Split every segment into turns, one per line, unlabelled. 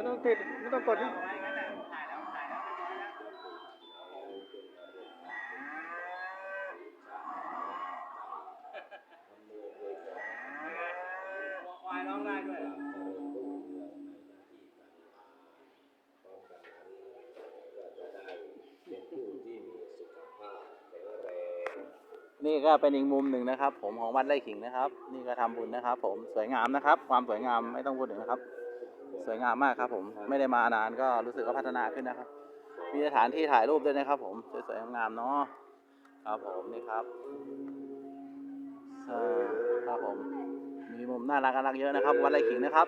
ไม่ต้องกดดิ
เอาไว้งั้นน่ะถ่ายแล้อยแล้ววัวควายร้องได้ด้วย
นี่ก็เป็นอีกมุมหนึ่งนะครับ ผมของวัดไร่ขิงนะครับ นี่ก็ทำบุญนะครับ ผมสวยงามนะครับ ความสวยงามไม่ต้องพูดถึงนะครับ สวยงามมากครับผมไม่ได้มานานก็รู้สึกว่าพัฒนาขึ้นนะครับ มีสถานที่ถ่ายรูปด้วยนะครับ ผมสวยๆงามๆเนาะครับผมนี่ครับเออครับผมมีมุมน่ารักน่ารักเยอะนะครับ วัดไร่ขิงนะครับ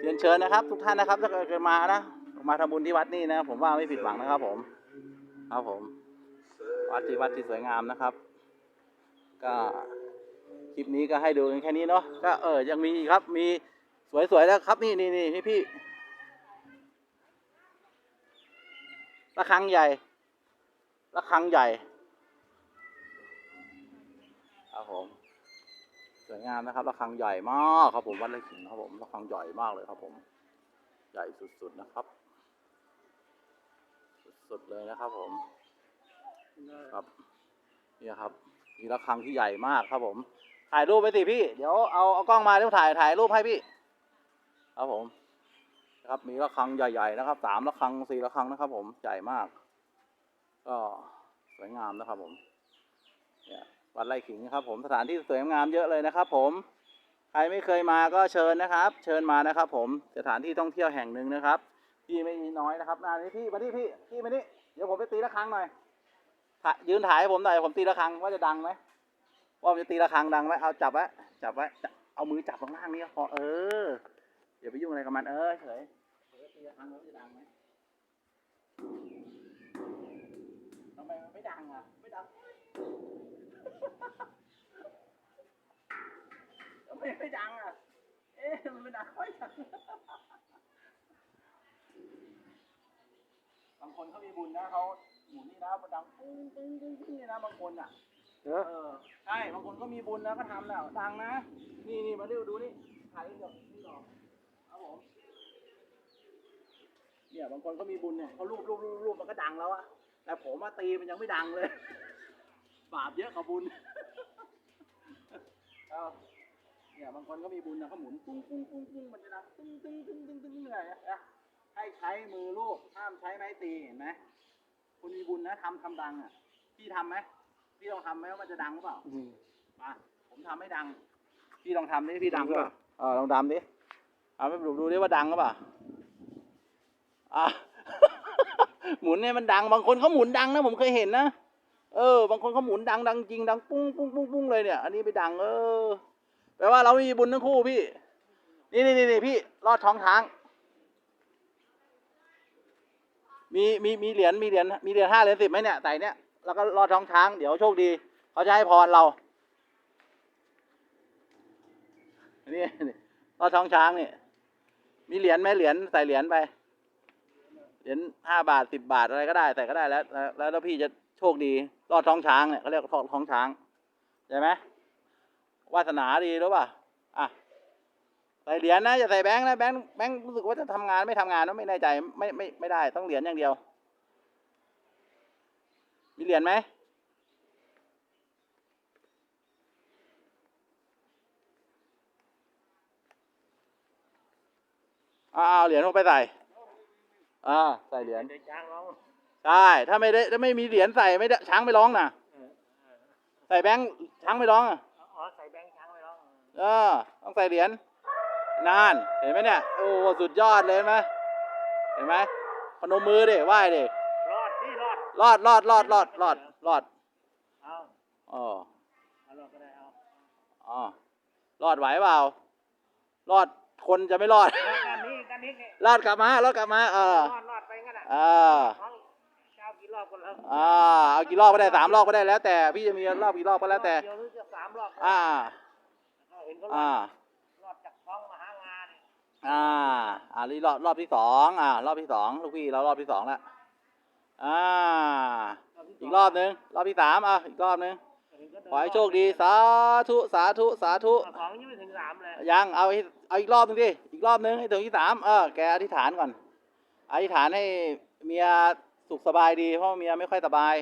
เรียนเชิญนะครับ ทุกท่านนะครับถ้าเกิดมานะมาทำบุญที่วัดนี่นะ ผมว่าไม่ผิดหวังนะครับ ผม ครับผม วัดที่วัดที่สวยงามนะครับ ก็คลิปนี้ก็ให้ดูกันแค่นี้เนาะก็เออยังมีอีกครับมี สวยๆแล้วครับนี่นี่นี่พี่พี่ระฆังใหญ่ระฆังใหญ่ครับผมสวยงามนะครับระฆังใหญ่มากครับผมวัดไร่ขิงครับผมระฆังใหญ่มากเลยครับ ผม ใหญ่สุดๆนะครับ สุดๆเลยนะครับ ผมครับนี่ครับมีระฆังที่ใหญ่มากครับผมถ่ายรูปไปสิพี่ เดี๋ยวเอาเอากล้องมาเดี๋ยวถ่ายถ่ายรูปให้พี่ ครับผมนะครับมีระฆังใหญ่ๆนะครับสามระฆังสี่ระฆังนะครับ ผมใหญ่มาก ก็สวยงามนะครับ ผมเนี่ยวัดไร่ขิงนะครับ ผมสถานที่สวยงามเยอะเลยนะครับ ผมใครไม่เคยมาก็เชิญนะครับ เชิญมานะครับ ผมสถานที่ท่องเที่ยวแห่งหนึ่งนะครับที่ไม่น้อยนะครับนานี้พี่มาที่พี่พี่มานี่เดี๋ยวผมไปตีระฆังหน่อยยืนถ่ายให้ผมหน่อยผมตีระฆังว่าจะดังไหมว่าจะตีระฆังดังไหมเอาจับไว้จับไว้เอามือจับตรงล่างนี่พอเออ อย่าไปยุ่งอะไรกับมันเออเฉยเดี๋ยวตีระฆังแล้วจะดังไหมทำไมมันไม่ดังอะ ไม่ดังทำไมไม่ดังอะ เอ๊ะมันไม่ดังค่อยดังบางคนเขามีบุญนะเขาหมุนนี่นะมันดังปุ้งปุ้งปุ้งปุ้งนี่นะบางคนอะ
เออ
เออใช่บางคนก็มีบุญนะก็ทำแล้วดังนะ นี่นี่มาดูดูนี่ถ่ายเดี๋ยวนี่หรอ ครับผมเนี่ยบางคนก็มีบุญเนี่ยเขารูปรูปรูปรูปมันก็ดังแล้วอะแต่ผมมาตีมันยังไม่ดังเลย บาปเยอะกว่าบุญเอาเนี่ยบางคนก็มีบุญนะเขาหมุนปุ้งปุ้งปุ้งปุ้งมันจะดังตึ้งตึ้งตึ้งตึ้งตึ้งตึ้งเลยนะให้ใช้มือลูกห้ามใช้ไม้ตีเห็นไหมคุณมีบุญนะทำทำดังอะพี่ทำไหมพี่ลองทำไหมว่ามันจะดังหรือเปล่า
อืม
มาผมทำไม่ดัง พี่ลองทำดิพี่ดังหรือเปล่าเออลองทำดิ เอาไปดูดูดิว่าดังหรือเปล่าอะ หมุนเนี่ยมันดัง บางคนเขาหมุนดังนะผมเคยเห็นนะ เออ บางคนเขาหมุนดังดังจริงดังปุ้งปุ้งปุ้งปุ้งเลยเนี่ย อันนี้ไปดัง เออ แปลว่าเรามีบุญทั้งคู่พี่ นี่นี่นี่นี่พี่ลอดท้องช้าง มีมีมีเหรียญมีเหรียญมีเหรียญห้าเหรียญสิบไหมเนี่ยใส่เนี่ย แล้วก็ลอดท้องช้าง เดี๋ยวโชคดี เขาจะให้พรเรานี่นี่ลอดท้องช้างเนี่ย มีเหรียญไหมเหรียญใส่เหรียญไป เหรียญห้าบาทสิบบาทอะไรก็ได้ใส่ก็ได้แล้ว แล้วแล้วพี่จะโชคดีลอดท้องช้างเนี่ยเขาเรียกลอดท้องช้างใช่ไหมวาสนาดีรู้ป่ะอะใส่เหรียญนะอย่าใส่แบงค์นะแบงค์แบงค์รู้สึกว่าจะทำงานไม่ทำงานนะไม่แน่ใจไม่ไม่ไม่ได้ต้องเหรียญอย่างเดียว มีเหรียญไหม อ่าเอาเหรียญลงไปใส่อ่าใส่เหรียญ
เด็กช้างร้อง
ใช่ถ้าไม่ได้ถ้าไม่มีเหรียญใส่ไม่ได้ช้างไม่ร้องนะใส่แบงค์ช้างไม่ร้องอะ
อ๋อใส่แบงค์ช้างไปร้อง
เออต้องใส่เหรียญนานเห็นไหมเนี่ยโอ้สุดยอดเลยเห็นไหมเห็นไหมพนมมือดิไหว้ดิ
รอดที่รอด
รอดรอดรอดรอดรอดรอด
เอา
อ๋อ
เอารอดก็ได้เอา
อ๋อรอดไหวเปล่ารอดคนจะไม่รอด
เอากั นนี้กันนี้เนี่ย
รอดกลับมารอดกลับมาเออ
รอดรอดไปงั้นอะ
อ่า
ท้องเจ้ากี่รอบกันแล้ว
อ่าเอากี่รอบก็ได้สามรอบก็ได้แล้ว แต่พี่จะมีรอบกี่รอบก็แล้วแต่
เดียวหรือจะสามรอบ
อ่า
เห็นเขารอ
อ่า
ดรอดจากท้องมาหางานเนี่ย
อ่าอ่านี่รอบรอบที่สองอ่ารอบที่สองลูกพี่เรารอบที่สองแล้วอ่าอีกรอบหนึ่งรอบที่สามอะอีกรอบหนึ่ง
เห็นก็เดิน
ขอให้โชคดี สาธุ สาธุ สาธุ
รอบสองยังไม่ถึงสามเลย
ยัง เอาให้เอาอีกรอบหนึงดิ อีกรอบหนึงให้ถึงที่สามเออแกอธิษฐานก่อน อธิษฐานให้เมียสุขสบายดี เพราะเมียไม่ค่อยสบาย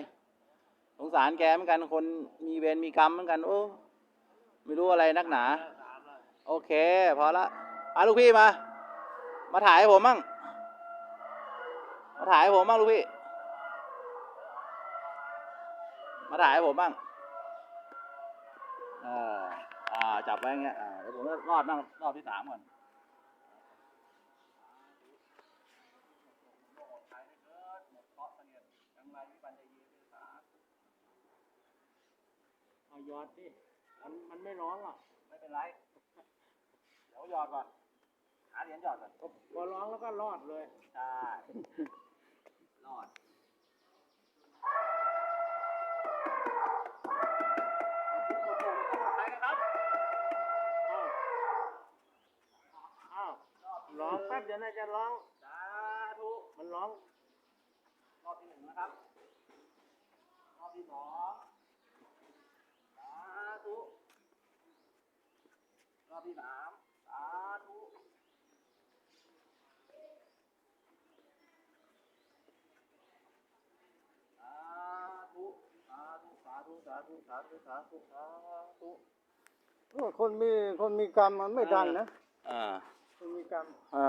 สงสารแกเหมือนกันคนมีเวรมีกรรมเหมือนกัน โอ้ไม่รู้อะไรนักหนา โอเค พอละอะลูกพี่มา มาถ่ายให้ผมมั่งมาถ่ายให้ผมมั่งลูกพี่ มาถ่ายให้ผมบ้างอ่าอ่าจับไว้อย่างเงี้ยอ่าเดี๋ยวผมจะรอดนั่งรอบที่สามก่อน
เอายอดดิมันมันไม่ร้องอะ
ไม่เป็นไร เดี๋ยวหยอดก่อน หาเหรียญหยอดก่อน
พอร้องแล้วก็รอดเลย
ใช่ รอด ไปกันครับ
อ้าวอ้าวร้องแป๊บเดี๋ยวน่าจะร้อง
สาธุ
มันร้อง
รอบที่หนึ่งนะครับ รอบที่สองสาธุ รอบที่สามสาธุสาธุสาธุสาธุสาธุสาธุสาธุสาธุ
โอ้คนมีคนมีกรรมมันไม่ดังนะ
อ่า
คนมีกรรม
อ่า